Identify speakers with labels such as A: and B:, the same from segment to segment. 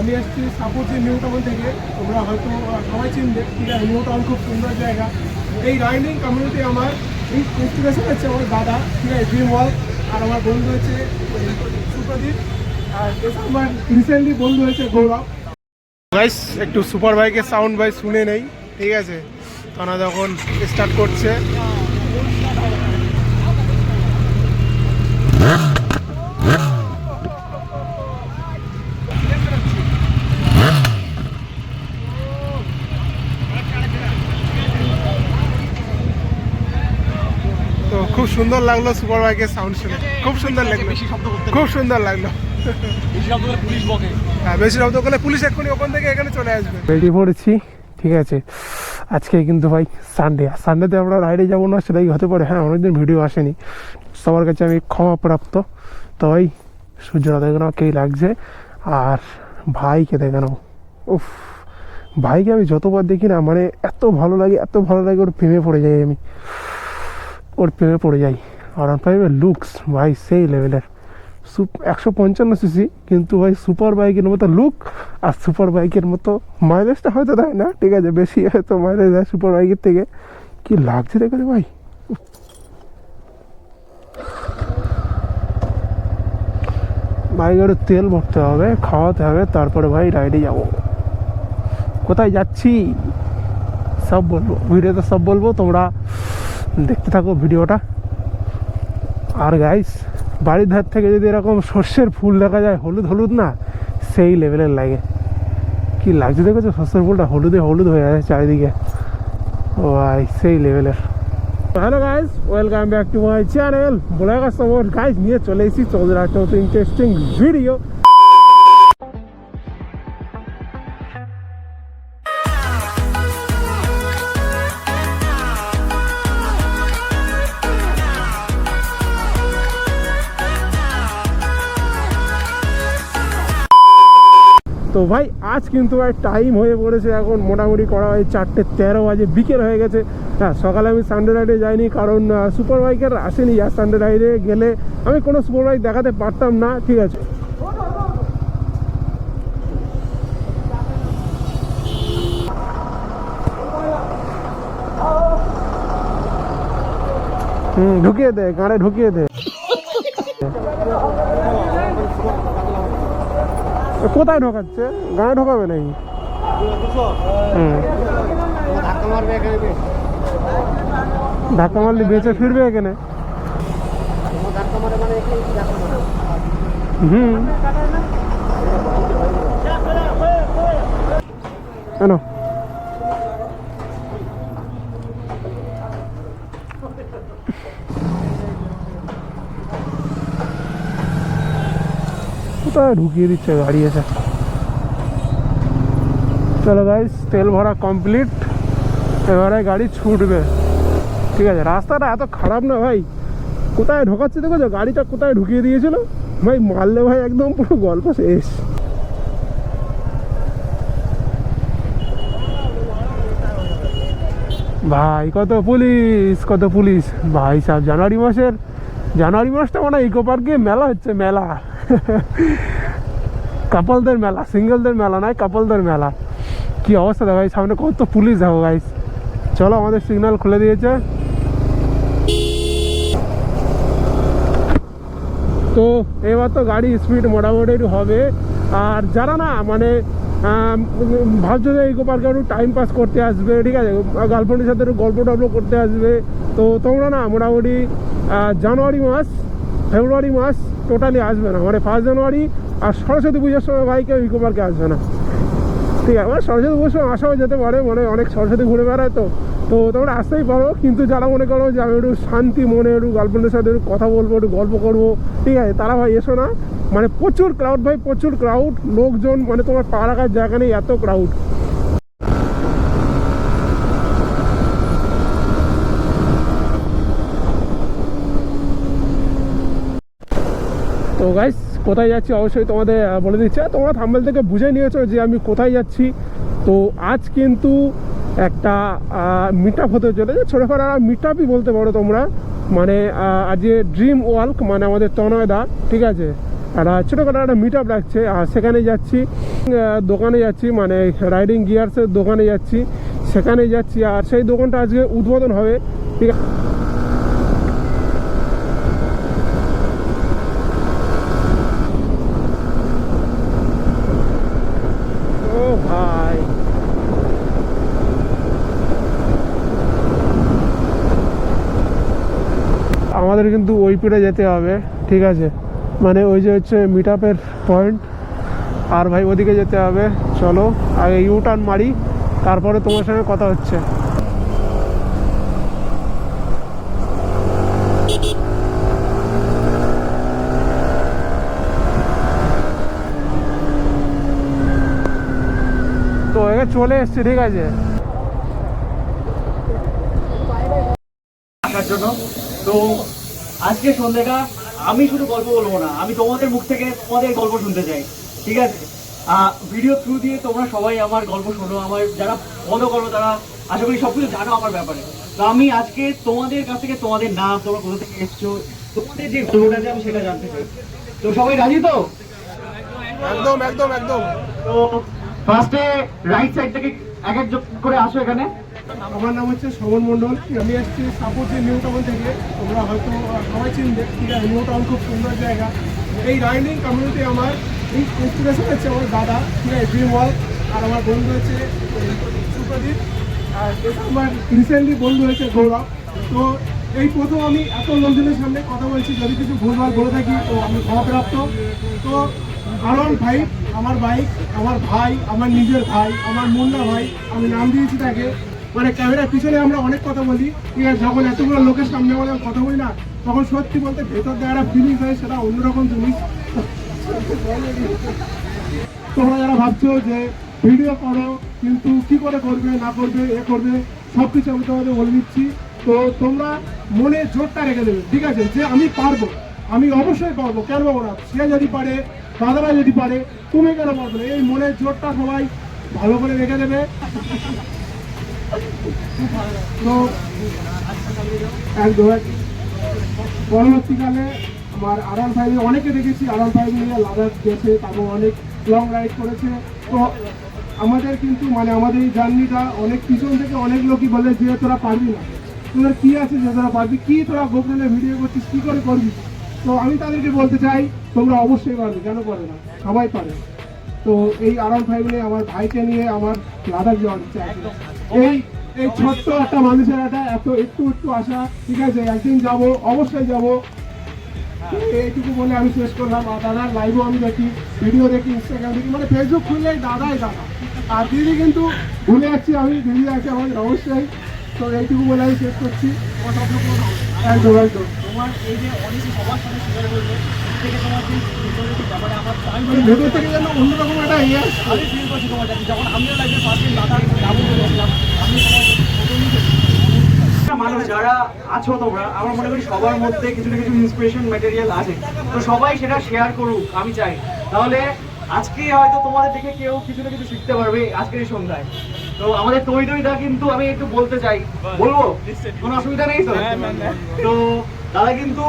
A: আমি এসেছি সাপোর্টে নিউ টাউন থেকে। তোমরা হয়তো সবাই চিনবে, ঠিক আছে, নিউ টাউন খুব সুন্দর জায়গা। এই রাইডিং কমিউনিটি আমার, এই ইন্সপিরেশন হচ্ছে আমার দাদা, ঠিক আছে ড্রিম ওয়াল, আর আমার বন্ধু হচ্ছে সুপ্রদীপ, আর আমার রিসেন্টলি বন্ধু হয়েছে গৌরব। গাইস একটু সুপার বাইকের সাউন্ড ভাই শুনে নেই, ঠিক আছে? তারা যখন স্টার্ট করছে। সুন্দর লাগল সুপার বাইকের সাউন্ড শুনে। খুব সুন্দর লাগল।
B: বেশি
A: খুব সুন্দর লাগল।
B: বেশি শব্দ করলে পুলিশ
A: হ্যাঁ বেশি শব্দ করলে পুলিশ এক্ষুনি ওখান থেকে এখানে চলে আসবে। বেরিয়ে পড়েছি ঠিক আছে। আজকে কিন্তু ভাই সানডে আর সানডেতে আমরা রাইডে যাব না সেটাই হতে পারে। হ্যাঁ অনেকদিন ভিডিও আসেনি। সবার কাছে আমি ক্ষমা প্রাপ্ত তো ভাই সূর্যটা দেখানো কেই লাগছে? আর ভাইকে দেখানো। উফ ভাইকে আমি যতবার দেখি না মানে এত ভালো লাগে এত ভালো লাগে ওর প্রেমে পড়ে যাই আমি। ওর প্রেমে পড়ে যাই। আর ওয়ান ফাইভের লুকস ভাই, সেই লেভেলের সুপ, একশো পঞ্চান্ন সিসি কিন্তু ভাই সুপার বাইকের মতো লুক আর সুপার বাইকের মতো মাইলেজটা হয়তো দেয় না, ঠিক আছে, বেশি হয়তো মাইলেজ দেয় সুপার বাইকের থেকে। কি লাগছে দেখে ভাই। উফ। বাইকের তেল ভরতে হবে, খাওয়াতে হবে, তারপরে ভাই রাইডে যাব। কোথায় যাচ্ছি? সব বলব, ভিডিওতে সব বলব, তোমরা দেখতে থাকো ভিডিওটা। আর গাইস বাড়ির ধার থেকে যদি এরকম সর্ষের ফুল দেখা যায়, হলুদ হলুদ না, সেই লেভেলের লাগে। কি লাগছে দেখেছ? সর্ষের ফুলটা হলুদে হলুদ হয়ে আছে চারিদিকে। ভাই, সেই লেভেলের hello guys welcome back to my channel বলে গেছে গাইস নিয়ে চলে এসেছি চৌধুরী একটা ইন্টারেস্টিং ভিডিও তো ভাই, আজ কিন্তু ভাই টাইম হয়ে পড়েছে এখন। মোটামুটি করা হয় চারটে তেরো বাজে, বিকেল হয়ে গেছে। হ্যাঁ সকালে আমি সানডে রাইডে যাইনি, কারণ সুপার বাইকের আসেনি আর সানডে রাইডে গেলে। আমি কোনো সুপার বাইক দেখাতে পারতাম না, ঠিক আছে। হুম, ঢুকিয়ে দে গাড়ে ঢুকিয়ে দে। কোথায় ঢোকাচ্ছে? গায়ে ঢোকাবে নাকি?
B: ধাক্কা
A: মারলে বেঁচে ফিরবে এখানে? হুম। কেন ঢুকিয়ে দিচ্ছে গাড়ি এসে। চলো গাইস তেল ভরা কমপ্লিট এবারে গাড়ি ছুটবে। ঠিক আছে, রাস্তাটা এত খারাপ না ভাই। কোথায় ঢোকাচ্ছে দেখো গাড়িটা কোথায় ঢুকিয়ে দিয়েছিল? ভাই, মারলে ভাই একদম পুরো গল্প শেষ। ভাই, কত পুলিশ কত পুলিশ। ভাই সাহেব, জানুয়ারি মাসের, জানুয়ারি মাসটা মানে ইকো পার্কে মেলা হচ্ছে, মেলা। কাপলদের মেলা, সিঙ্গেলদের মেলা নয় কাপলদের মেলা। কি অবস্থা দেখো ভাই সামনে, কত পুলিশ দেখো গাইস চলো আমাদের সিগন্যাল খুলে দিয়েছে। তো এবার তো গাড়ি স্পিড মোটামুটি হবে। আর যারা না মানে ভাবছ যে ইকো পার্কে একটু টাইম পাস করতে আসবে, ঠিক আছে? গার্লফ্রেন্ডের সাথে একটু গল্প টল্প করতে আসবে। তো তোমরা না, মোটামুটি জানুয়ারি মাস ফেব্রুয়ারি মাস টোটালি আসবে না। মানে ফার্স্ট জানুয়ারি আর সরস্বতী পুজোর সময় ভাই কেউ ইকো পার্কে আসবে না। ঠিক আছে? মানে সরস্বতী পুজোর সময় আসাও যেতে পারে মানে অনেক সরস্বতী ঘুরে বেড়ায় তো। তো তোমরা আসতেই পারো, কিন্তু যারা মনে করো যে আমি একটু শান্তি মনে, একটু গার্লফ্রেন্ডের সাথে একটু কথা বলব, একটু গল্প করব, ঠিক আছে? তারা ভাই এসো না। মানে প্রচুর ক্রাউড ভাই, প্রচুর ক্রাউড লোকজন মানে তোমার পা রাখার জায়গা নেই, এত ক্রাউড তো গাইস কোথায় যাচ্ছি অবশ্যই তোমাদের বলে দিচ্ছি। তোমরা থাম্বেল থেকে বুঝে নিয়েছো যে আমি কোথায় যাচ্ছি। তো আজ কিন্তু একটা মিট আপ হতে চলেছে। ছোটোখাটো মিট আপই বলতে পারো তোমরা। মানে আজকে ড্রিম ওয়ার্ক মানে আমাদের তনয়দা ঠিক আছে? একটা ছোটোখাটো একটা মিট আপ রাখছে আর সেখানে যাচ্ছি দোকানে যাচ্ছি মানে রাইডিং গিয়ার্সের দোকানে যাচ্ছি। সেখানে যাচ্ছি, আর সেই দোকানটা আজকে উদ্বোধন হবে। ঠিক আছে ও ভাই আমাদের কিন্তু ওই পিঠে যেতে হবে, ঠিক আছে? মানে ওই যে হচ্ছে মিট আপের পয়েন্ট আর ভাই ওদিকে যেতে হবে। চলো, আগে ইউ টার্ন মারি, তারপরে তোমার সঙ্গে কথা হচ্ছে। তো এখানে চলে এসছে, ঠিক আছে?
C: আসার জন্য। তো আজকে সন্ধ্যাটা আমি শুধু গল্প বলব না আমি তোমাদের মুখ থেকে তোমাদের গল্প শুনতে চাই ঠিক আছে? ভিডিও থ্রু দিয়ে তোমরা সবাই আমার গল্প শোনো আমার যারা ফলো করো তারা আশা করি সবকিছু জানো আমার ব্যাপারে। তো আমি আজকে তোমাদের কাছ থেকে তোমাদের নাম তোমরা কোথা থেকে এসছো তোমাদের যে গল্পটা আছে আমি সেটা জানতে চাই। তো সবাই রাজি তো?
A: একদম একদম একদম।
C: তো ফার্স্টে রাইট সাইড থেকে এক এক করে আসো এখানে।
A: আমার নাম হচ্ছে শ্রবণ মণ্ডল। আমি এসেছি সাপোর্টে নিউ টাউন থেকে। তোমরা হয়তো সবাই চিনবে ঠিক আছে, নিউ টাউন খুব সুন্দর জায়গা। এই রাইডিং কমিউনিটি আমার এই ইন্সপিরেশন হচ্ছে আমার দাদা, ঠিক আছে ড্রিম ওয়ার্ক আর আমার বন্ধু হচ্ছে সুপ্রদীপ। আর আমার রিসেন্টলি বন্ধু হয়েছে গৌরব। তো এই প্রথম আমি এত লোকজনের সামনে কথা বলছি, যদি কিছু ভুলভাল বলে থাকি, তো আমি ক্ষমাপ্রাপ্ত। তো আরন ভাই, আমার বাইক আমার ভাই, আমার নিজের ভাই, আমার মুন্না ভাই, আমি নাম দিয়েছি তাকে। মানে ক্যামেরার পিছনে আমরা অনেক কথা বলি। যখন এতগুলো লোকের সামনে আমরা কথা বলি না, তখন সত্যি বলতে ভেতর একটা ফিলিংস হয় সেটা অন্যরকম জিনিস। তোমরা যারা ভাবছ যে ভিডিও করো, কিন্তু কি করে করবে, না করবে, এ করবে সব কিছু আমি তোমাদের বলে দিচ্ছি। তো তোমরা মনে জোরটা রেখে দেবে, ঠিক আছে? যে আমি পারব, আমি অবশ্যই পারব। কেন পারব না? সে যদি পারে, দাদারা যদি পারে, তুমি কেন পারবে এই মনের জোরটা সবাই ভালো করে রেখে দেবে। তো। পরবর্তীকালে আমার আরাম ফাইভে অনেকে দেখেছি আরাম ফাইভ নিয়ে লাদাখ গেছে, তারপর অনেক লং রাইড করেছে। তো আমাদের কিন্তু মানে আমাদের এই জার্নিটা অনেক পিছন থেকে অনেক লোকই বলে যে তোরা পারবি না। তোদের কি আছে যে তোরা পারবি? কি তোরা গোপনে ভিডিও করছিস? কি করে করবি? তো আমি তাদেরকে বলতে চাই, তোমরা অবশ্যই পারবে, কেন পারবে না? সবাই পারে। তো এই আরাম ফাইভ নিয়ে আমার ভাইকে নিয়ে আমার লাদাখ যাওয়ার ইচ্ছা এই এই ছোট্ট একটা মানুষের একটা এত, একটু একটু আশা ঠিক আছে? একদিন যাব, অবশ্যই যাব। এইটুকু বলে আমি শেষ করলাম। আর দাদার লাইভও আমি দেখি ভিডিও দেখি ইনস্টাগ্রাম দেখি মানে ফেসবুক খুললেই দাদাই দাদা। আর দিদি কিন্তু ভুলে যাচ্ছি আমি, দিদি আছে আমাদের অবশ্যই। তো এইটুকু বলে আমি শেষ করছি। একদম একদম।
C: তোমার এই যে অনেকে সবার সাথে শেয়ার করবে থেকে তোমার যে ভিতরে যে ব্যাপারে আমার আমি
A: থেকে যেন অন্যরকম একটা ইয়ে
C: আমি ফিল করছি তোমার কাছে যখন আমিও লাইফে ফার্স্ট টাইম দাদা যাব বলেছিলাম আমি মানুষ যারা আছো তোমরা আমার মনে করি সবার মধ্যে কিছু না কিছু ইন্সপিরেশন ম্যাটেরিয়াল আছে। তো সবাই সেটা শেয়ার করুক আমি চাই। তাহলে আজকে হয়তো তোমাদের দেখে কেউ কিছু না কিছু শিখতে পারবে আজকের এই সন্ধ্যায়। তো আমাদের তৈ দইটা কিন্তু আমি একটু বলতে চাই। বলব? কোনো অসুবিধা নেই তো? তো দাদা কিন্তু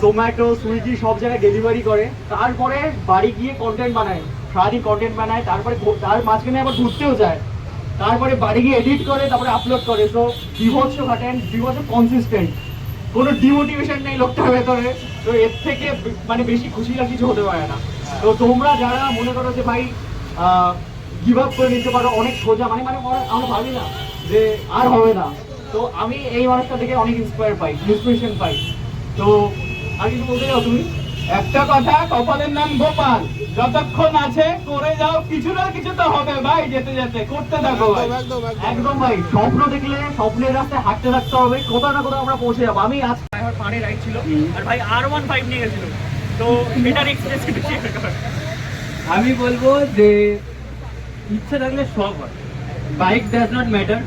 C: জোম্যাটো সুইগি সব জায়গায় ডেলিভারি করে। তারপরে বাড়ি গিয়ে কন্টেন্ট বানায়। সারাদিন কন্টেন্ট বানায় তারপরে তার মাঝখানে আবার ঘুরতেও যায়। তারপরে বাড়ি গিয়ে এডিট করে তারপরে আপলোড করে। তো বিভৎস ঘাটেন বিভৎস কনসিস্টেন্ট কোনো ডিমোটিভেশন নেই লোকটার ভেতরে। তো এর থেকে মানে বেশি খুশি আর কিছু হতে পারে না। তো তোমরা যারা মনে করো যে ভাই গিভ আপ করে নিতে পারো অনেক সোজা মানে মানে আমরা ভাবি না যে আর হবে না। তো আমি এই মানুষটা থেকে অনেক ইন্সপায়ার পাই ইন্সপিরেশন পাই। তো আর কিছু বলতে যাও তুমি?
D: একটা কথা কপালের নাম গোপাল। যতক্ষণ আছে করে যাও। কিছু না কিছু তো হবে ভাই যেতে যেতে। করতে থাকো ভাই।
A: একদম
C: ভাই স্বপ্ন দেখলে স্বপ্নের রাস্তায় হাঁটতে থাকতে হবে। কোথাও না কোথাও আমরা পৌঁছে যাব। আমি আজ আমার পাড়ে রাইড ছিল। আর ভাই আর ওয়ান ফাইভ নিয়ে গেছিল। তো এটার শেয়ার কর
D: আমি বলব যে ইচ্ছে থাকলে সব হয়। বাইক ডাজ নট ম্যাটার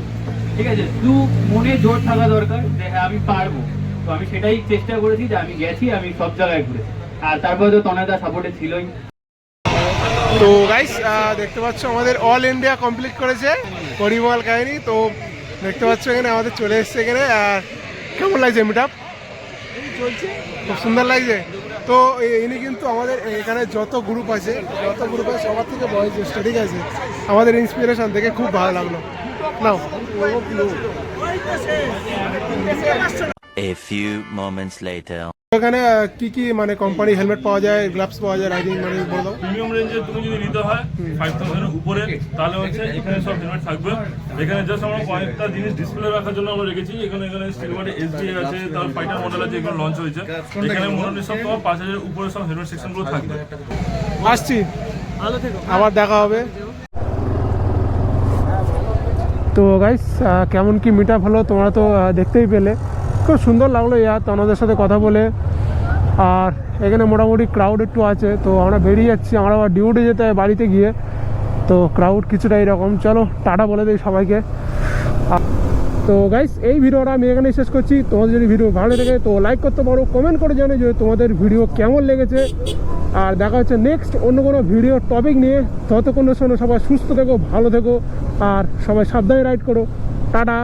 D: ঠিক আছে? শুধু মনে জোর থাকা দরকার যে হ্যাঁ আমি পারব। তো আমি সেটাই চেষ্টা করেছি যে আমি গেছি, আমি সব জায়গায় ঘুরেছি। আর তারপরে তো তনয়দা সাপোর্টে ছিলই।
A: তো গাইস দেখতে পাচ্ছ আমাদের অল ইন্ডিয়া কমপ্লিট করেছে পরিমল কাহিনী। তো দেখতে পাচ্ছ এখানে আমাদের চলে এসছে এখানে। আর কেমন লাগছে মিট চলছে খুব সুন্দর লাগছে। তো ইনি কিন্তু আমাদের এখানে যত গ্রুপ আছে, যত গ্রুপ আছে, সবার থেকে বয়োজ্যেষ্ঠ ঠিক আছে? আমাদের ইন্সপিরেশন দেখে খুব ভালো লাগল। নাও।
E: A few moments later.
A: এখানে কি কি মানে কোম্পানি হেলমেট পাওয়া যায় গ্লাভস পাওয়া যায় রাইডিং মানে বলে। দাও
F: প্রিমিয়াম রেঞ্জে তুমি যদি নিতে হয় ফাইভ থাউজেন্ডের উপরে তাহলে হচ্ছে এখানে সব হেলমেট থাকবে। এখানে জাস্ট আমরা কয়েকটা জিনিস ডিসপ্লে রাখার জন্য আমরা রেখেছি। এখানে এখানে সিলভারে এসডি আছে তার ফাইটার মডেল আছে এগুলো লঞ্চ হয়েছে। এখানে মোটামুটি সব তোমার পাঁচ হাজারের উপরে সব হেলমেট সেকশনগুলো থাকবে।
A: আসছি। আবার দেখা হবে। তো গাইস কেমন কি মিট হলো তোমরা তো দেখতেই পেলে। খুব সুন্দর লাগল ইয়ার তো ওনাদের সাথে কথা বলে। আর এখানে মোটামুটি ক্রাউড একটু আছে, তো আমরা বেরিয়ে যাচ্ছি। আমরা আবার ডিউটি যেতে হয় বাড়িতে গিয়ে। তো ক্রাউড কিছুটা এরকম। চলো, টাটা বলে দিই সবাইকে। তো গাইস এই ভিডিওটা আমি এখানে শেষ করছি। তোমাদের যদি ভিডিও ভালো লেগে তো লাইক করতে পারো কমেন্ট করে জানো যে তোমাদের ভিডিও কেমন লেগেছে। আর দেখা হচ্ছে নেক্সট অন্য কোনো ভিডিও টপিক নিয়ে। ততক্ষণের জন্য সবাই সুস্থ থেকো, ভালো থেকো। আর সবাই সাবধানে রাইড করো। টাটা।